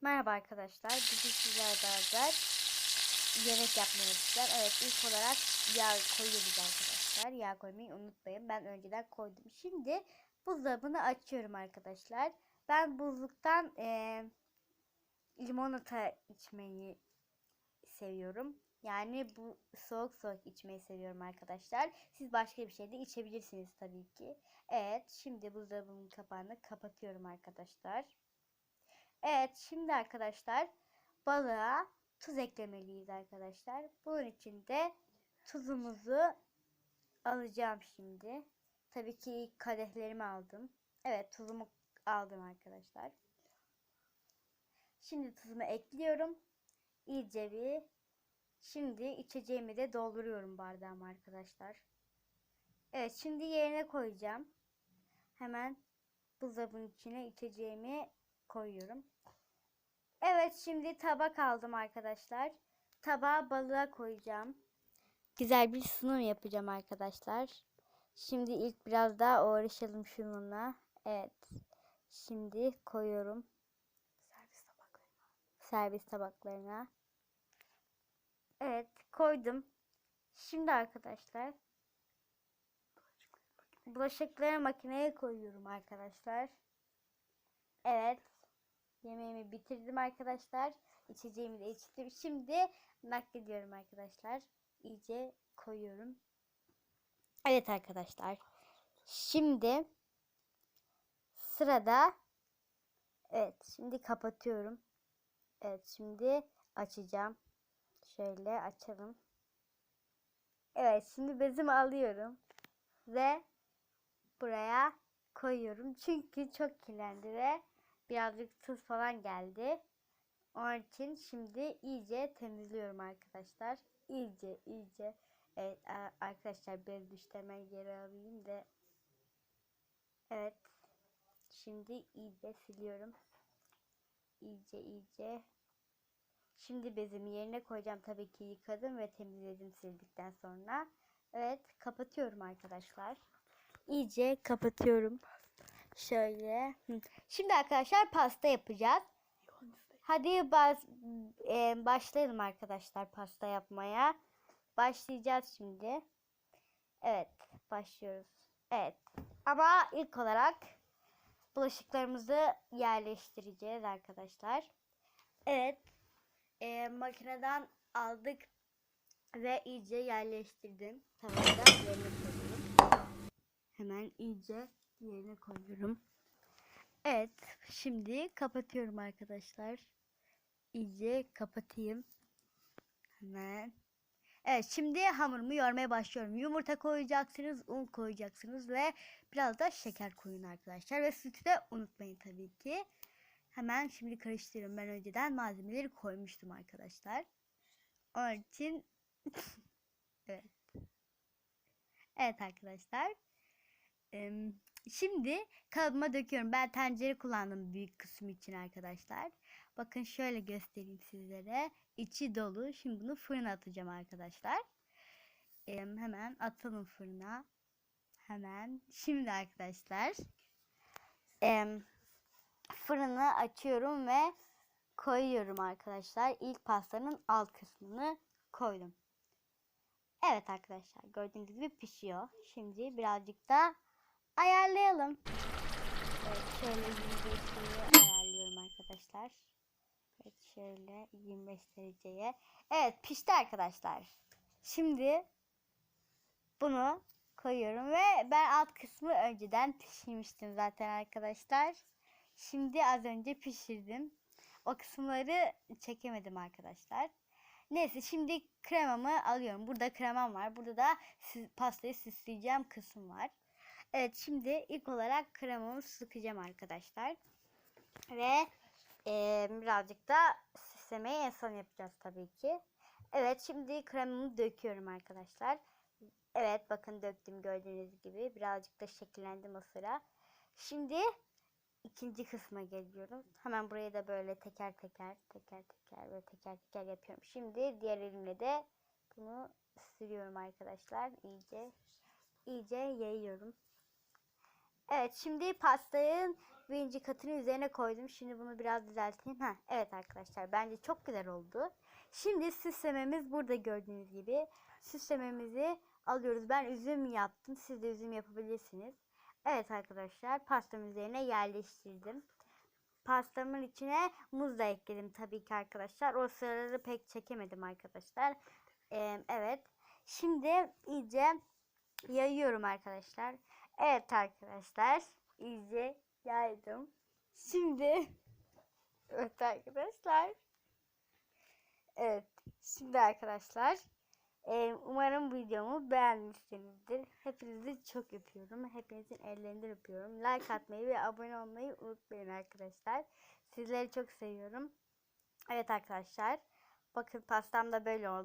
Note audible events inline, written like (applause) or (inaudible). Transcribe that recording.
Merhaba arkadaşlar. Bugün sizlerle beraber yemek yapmaya çalışacağım. Evet ilk olarak yağ koyuyoruz arkadaşlar. Yağ koymayı unutmayın. Ben önceden koydum. Şimdi buzdolabını açıyorum arkadaşlar. Ben buzluktan eee, limonata içmeyi seviyorum. Yani bu soğuk soğuk içmeyi seviyorum arkadaşlar. Siz başka bir şey de içebilirsiniz tabii ki. Evet şimdi buzdolabının kapağını kapatıyorum arkadaşlar. Evet şimdi arkadaşlar balığa tuz eklemeliyiz arkadaşlar. Bunun için de tuzumuzu alacağım şimdi. Tabii ki kadehlerimi aldım. Evet tuzumu aldım arkadaşlar. Şimdi tuzumu ekliyorum. İyice bir şimdi içeceğimi de dolduruyorum bardağıma arkadaşlar. Evet şimdi yerine koyacağım. Hemen buzdolabının içine içeceğimi koyuyorum. Evet şimdi tabak aldım arkadaşlar. Tabağa balığa koyacağım. Güzel bir sunum yapacağım arkadaşlar. Şimdi ilk biraz daha uğraşalım şununla. Evet. Şimdi koyuyorum. Servis tabaklarına. Servis tabaklarına. Evet koydum. Şimdi arkadaşlar bulaşıkları makineye koyuyorum arkadaşlar. Evet. Yemeğimi bitirdim arkadaşlar. İçeceğimi de içtim. Şimdi naklediyorum arkadaşlar. İyice koyuyorum. Evet arkadaşlar. Şimdi sırada evet şimdi kapatıyorum. Evet şimdi açacağım. Şöyle açalım. Evet şimdi bezimi alıyorum ve buraya koyuyorum. Çünkü çok kirlendi ve birazcık tuz falan geldi. Onun için şimdi iyice temizliyorum arkadaşlar. İyice iyice. Evet arkadaşlar bez düştü hemen geri alayım da. Evet. Şimdi iyice siliyorum. İyice iyice. Şimdi bezimi yerine koyacağım. Tabii ki yıkadım ve temizledim sildikten sonra. Evet kapatıyorum arkadaşlar. İyice kapatıyorum. Şöyle. Şimdi arkadaşlar pasta yapacağız. Hadi bas, e, başlayalım arkadaşlar pasta yapmaya. Başlayacağız şimdi. Evet başlıyoruz. Evet ama ilk olarak bulaşıklarımızı yerleştireceğiz arkadaşlar. Evet e, makineden aldık ve iyice yerleştirdim. Tavada koyuyorum. Hemen iyice yerine koyuyorum. Evet, şimdi kapatıyorum arkadaşlar. İyice kapatayım. Hemen. Evet, şimdi hamurumu yoğurmaya başlıyorum. Yumurta koyacaksınız, un koyacaksınız ve biraz da şeker koyun arkadaşlar. Ve sütü de unutmayın tabii ki. Hemen şimdi karıştırıyorum. Ben önceden malzemeleri koymuştum arkadaşlar. Onun için (laughs) evet. Evet arkadaşlar. Şimdi kalıbıma döküyorum. Ben tencere kullandım büyük kısmı için arkadaşlar. Bakın şöyle göstereyim sizlere. İçi dolu. Şimdi bunu fırına atacağım arkadaşlar. Em, hemen atalım fırına. Hemen. Şimdi arkadaşlar. fırını açıyorum ve koyuyorum arkadaşlar. İlk pastanın alt kısmını koydum. Evet arkadaşlar gördüğünüz gibi pişiyor. Şimdi birazcık da ayarlayalım. Evet şöyle 25'liği ayarlıyorum arkadaşlar. Evet şöyle 25 dereceye. Evet pişti arkadaşlar. Şimdi bunu koyuyorum ve ben alt kısmı önceden pişirmiştim zaten arkadaşlar. Şimdi az önce pişirdim. O kısımları çekemedim arkadaşlar. Neyse şimdi kremamı alıyorum. Burada kremam var. Burada da pastayı süsleyeceğim kısım var. Evet şimdi ilk olarak kremamı sıkacağım arkadaşlar. Ve eee, birazcık da süslemeyi en son yapacağız tabii ki. Evet şimdi kremamı döküyorum arkadaşlar. Evet bakın döktüm gördüğünüz gibi. Birazcık da şekillendim o sıra. Şimdi ikinci kısma geliyorum. Hemen buraya da böyle teker teker teker teker böyle teker teker yapıyorum. Şimdi diğer elimle de bunu sürüyorum arkadaşlar. İyice iyice yayıyorum. Evet şimdi pastanın birinci katını üzerine koydum. Şimdi bunu biraz düzelteyim. Heh, evet arkadaşlar bence çok güzel oldu. Şimdi süslememiz burada gördüğünüz gibi. Süslememizi alıyoruz. Ben üzüm yaptım. Siz de üzüm yapabilirsiniz. Evet arkadaşlar pastamın üzerine yerleştirdim. Pastamın içine muz da ekledim tabii ki arkadaşlar. O sıraları pek çekemedim arkadaşlar. Ee, evet. Şimdi iyice yayıyorum arkadaşlar. Evet arkadaşlar. iyice yaydım. Şimdi (laughs) evet arkadaşlar. Evet. Şimdi arkadaşlar. umarım videomu beğenmişsinizdir. Hepinizi çok öpüyorum. Hepinizin ellerinden öpüyorum. Like atmayı ve abone olmayı unutmayın arkadaşlar. Sizleri çok seviyorum. Evet arkadaşlar. Bakın pastam da böyle oldu.